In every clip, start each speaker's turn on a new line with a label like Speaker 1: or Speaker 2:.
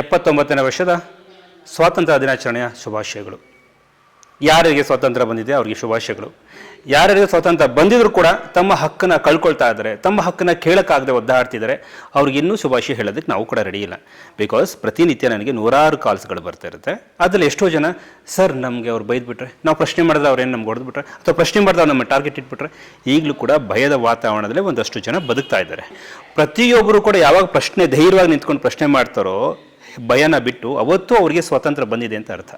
Speaker 1: ಎಪ್ಪತ್ತೊಂಬತ್ತನೇ ವರ್ಷದ ಸ್ವಾತಂತ್ರ್ಯ ದಿನಾಚರಣೆಯ ಶುಭಾಶಯಗಳು. ಯಾರಿಗೆ ಸ್ವಾತಂತ್ರ್ಯ ಬಂದಿದೆ ಅವರಿಗೆ ಶುಭಾಶಯಗಳು. ಯಾರ್ಯಾರಿಗೆ ಸ್ವಾತಂತ್ರ್ಯ ಬಂದಿದ್ರು ಕೂಡ ತಮ್ಮ ಹಕ್ಕನ್ನು ಕಳ್ಕೊಳ್ತಾ ಇದ್ದಾರೆ, ತಮ್ಮ ಹಕ್ಕನ್ನು ಕೇಳೋಕ್ಕಾಗದೆ ಒದ್ದಾಡ್ತಿದ್ದಾರೆ, ಅವ್ರಿಗೆ ಇನ್ನೂ ಶುಭಾಶಯ ಹೇಳೋದಕ್ಕೆ ನಾವು ಕೂಡ ರೆಡಿ ಇಲ್ಲ. ಬಿಕಾಸ್ ಪ್ರತಿನಿತ್ಯ ನನಗೆ ನೂರಾರು ಕಾಲ್ಸ್ಗಳು ಬರ್ತಾ ಇರುತ್ತೆ. ಅದರಲ್ಲಿ ಎಷ್ಟೋ ಜನ, ಸರ್, ನಮಗೆ ಅವ್ರು ಬೈದ್ಬಿಟ್ರೆ, ನಾವು ಪ್ರಶ್ನೆ ಮಾಡಿದ್ರೆ ಅವ್ರೇನು ನಮ್ಗೆ ಹೊಡೆದ್ಬಿಟ್ರೆ, ಅಥವಾ ಪ್ರಶ್ನೆ ಮಾಡಿದ್ರೆ ಅವ್ರು ನಮ್ಮ ಟಾರ್ಗೆಟ್ ಇಟ್ಬಿಟ್ರೆ, ಈಗಲೂ ಕೂಡ ಭಯದ ವಾತಾವರಣದಲ್ಲಿ ಒಂದಷ್ಟು ಜನ ಬದುಕ್ತಾ ಇದ್ದಾರೆ. ಪ್ರತಿಯೊಬ್ಬರು ಕೂಡ ಯಾವಾಗ ಪ್ರಶ್ನೆ ಧೈರ್ಯವಾಗಿ ನಿಂತ್ಕೊಂಡು ಪ್ರಶ್ನೆ ಮಾಡ್ತಾರೋ ಭಯನ ಬಿಟ್ಟು ಅವತ್ತು ಅವರಿಗೆ ಸ್ವಾತಂತ್ರ್ಯ ಬಂದಿದೆ ಅಂತ ಅರ್ಥ.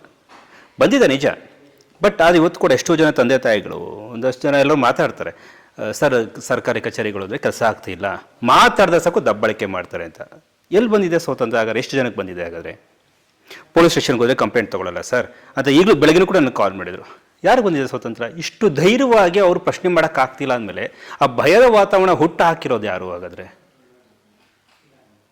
Speaker 1: ಬಂದಿದೆ ನಿಜ. ಬಟ್ ಅದು ಇವತ್ತು ಕೂಡ ಎಷ್ಟೋ ಜನ ತಂದೆ ತಾಯಿಗಳು, ಒಂದಷ್ಟು ಜನ ಎಲ್ಲರೂ ಮಾತಾಡ್ತಾರೆ. ಸರ್, ಸರ್ಕಾರಿ ಕಚೇರಿಗಳು ಅಂದರೆ ಕೆಲಸ ಆಗ್ತಿಲ್ಲ ಮಾತಾಡಿದ್ರೆ ಸಾಕು ದಬ್ಬಳಿಕೆ ಮಾಡ್ತಾರೆ ಅಂತ. ಎಲ್ಲಿ ಬಂದಿದೆ ಸ್ವಾತಂತ್ರ್ಯ ಆಗಾರೆ ಎಷ್ಟು ಜನಕ್ಕೆ ಬಂದಿದೆ ಹಾಗಾದರೆ? ಪೊಲೀಸ್ ಸ್ಟೇಷನ್ಗೆ ಹೋದರೆ ಕಂಪ್ಲೇಂಟ್ ತೊಗೊಳ್ಳಲ್ಲ ಸರ್, ಅಂತ ಈಗಲೂ ಬೆಳಗ್ಗೆ ಕೂಡ ನನಗೆ ಕಾಲ್ ಮಾಡಿದರು. ಯಾರು ಬಂದಿದೆ ಸ್ವಾತಂತ್ರ್ಯ? ಇಷ್ಟು ಧೈರ್ಯವಾಗಿ ಅವರು ಪ್ರಶ್ನೆ ಮಾಡೋಕ್ಕಾಗ್ತಿಲ್ಲ ಅಂದಮೇಲೆ ಆ ಭಯದ ವಾತಾವರಣ ಹುಟ್ಟು ಹಾಕಿರೋದು ಯಾರು ಹಾಗಾದರೆ?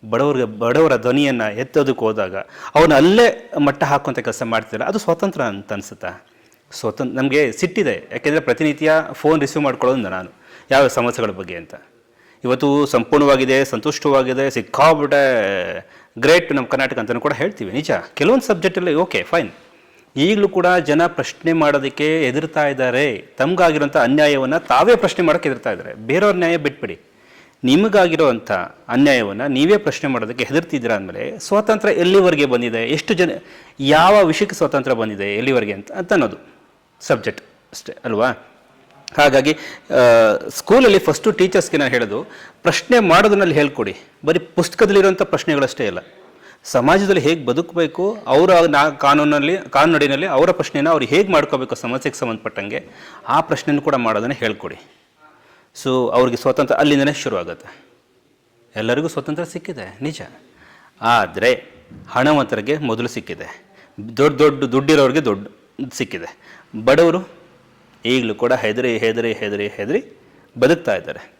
Speaker 1: ಬಡವರಿಗೆ, ಬಡವರ ಧ್ವನಿಯನ್ನು ಎತ್ತೋದಕ್ಕೆ ಹೋದಾಗ ಅವನು ಅಲ್ಲೇ ಮಟ್ಟ ಹಾಕುವಂಥ ಕೆಲಸ ಮಾಡ್ತಿದ್ದಾರೆ ಅದು ಸ್ವಾತಂತ್ರ್ಯ ಅಂತ ಅನಿಸುತ್ತಾ? ಸ್ವತಂತ್ರ ನಮಗೆ ಸಿಟ್ಟಿದೆ. ಯಾಕೆಂದರೆ ಪ್ರತಿನಿತ್ಯ ಫೋನ್ ರಿಸೀವ್ ಮಾಡ್ಕೊಳ್ಳೋದು ನಾನು. ಯಾವ ಸಮಸ್ಯೆಗಳ ಬಗ್ಗೆ ಅಂತ. ಇವತ್ತು ಸಂಪೂರ್ಣವಾಗಿದೆ, ಸಂತುಷ್ಟವಾಗಿದೆ ಸಿಕ್ಕಾಬಿಟ್ಟೆ ಗ್ರೇಟ್ ನಮ್ಮ ಕರ್ನಾಟಕ ಅಂತಲೂ ಕೂಡ ಹೇಳ್ತೀವಿ. ನಿಜ. ಕೆಲವೊಂದು ಸಬ್ಜೆಕ್ಟಲ್ಲಿ ಓಕೆ ಫೈನ್ ಈಗಲೂ ಕೂಡ ಜನ ಪ್ರಶ್ನೆ ಮಾಡೋದಕ್ಕೆ ಎದುರ್ತಾ ಇದ್ದಾರೆ. ತಮಗಾಗಿರೋಂಥ ಅನ್ಯಾಯವನ್ನು ತಾವೇ ಪ್ರಶ್ನೆ ಮಾಡೋಕ್ಕೆ ಎದುರ್ತಾ ಇದ್ದಾರೆ. ಬೇರೆಯವ್ರ ನ್ಯಾಯ ಬಿಟ್ಬಿಡಿ. ನಿಮಗಾಗಿರೋವಂಥ ಅನ್ಯಾಯವನ್ನು ನೀವೇ ಪ್ರಶ್ನೆ ಮಾಡೋದಕ್ಕೆ ಹೆದರ್ತಿದ್ದೀರಾ ಅಂದಮೇಲೆ ಸ್ವಾತಂತ್ರ್ಯ ಎಲ್ಲಿವರೆಗೆ ಬಂದಿದೆ? ಎಷ್ಟು ಜನ ಯಾವ ವಿಷಯಕ್ಕೆ ಸ್ವಾತಂತ್ರ್ಯ ಬಂದಿದೆ ಎಲ್ಲಿವರೆಗೆ ಅಂತ ಅಂತ ಅನ್ನೋದು ಸಬ್ಜೆಕ್ಟ್ ಅಷ್ಟೇ, ಅಲ್ವಾ? ಹಾಗಾಗಿ ಸ್ಕೂಲಲ್ಲಿ ಫಸ್ಟು ಟೀಚರ್ಸ್ಗೆ ನಾನು ಹೇಳೋದು, ಪ್ರಶ್ನೆ ಮಾಡೋದನ್ನಲ್ಲಿ ಹೇಳ್ಕೊಡಿ. ಬರೀ ಪುಸ್ತಕದಲ್ಲಿರುವಂಥ ಪ್ರಶ್ನೆಗಳಷ್ಟೇ ಇಲ್ಲ ಸಮಾಜದಲ್ಲಿ ಹೇಗೆ ಬದುಕಬೇಕು, ಅವರ ನಾ ಕಾನೂನಲ್ಲಿ ಕಾನೂನಿನಲ್ಲಿ ಅವರ ಪ್ರಶ್ನೆನ ಅವ್ರು ಹೇಗೆ ಮಾಡ್ಕೋಬೇಕು ಸಮಸ್ಯೆಗೆ ಸಂಬಂಧಪಟ್ಟಂಗೆ ಆ ಪ್ರಶ್ನೆನೂ ಕೂಡ ಮಾಡೋದನ್ನು ಹೇಳ್ಕೊಡಿ. ಸೊ ಅವ್ರಿಗೆ ಸ್ವಾತಂತ್ರ್ಯ ಅಲ್ಲಿಂದನೇ ಶುರುವಾಗುತ್ತೆ. ಎಲ್ಲರಿಗೂ ಸ್ವಾತಂತ್ರ್ಯ ಸಿಕ್ಕಿದೆ, ನಿಜ. ಆದರೆ ಹಣವಂತರಿಗೆ ಮೊದಲು ಸಿಕ್ಕಿದೆ. ದೊಡ್ಡ ದೊಡ್ಡ ದುಡ್ಡಿರೋರಿಗೆ ದೊಡ್ಡ ಸಿಕ್ಕಿದೆ. ಬಡವರು ಈಗಲೂ ಕೂಡ ಹೆದರಿ ಹೆದರಿ ಹೆದರಿ ಹೆದರಿ ಬದುಕ್ತಾ ಇದ್ದಾರೆ.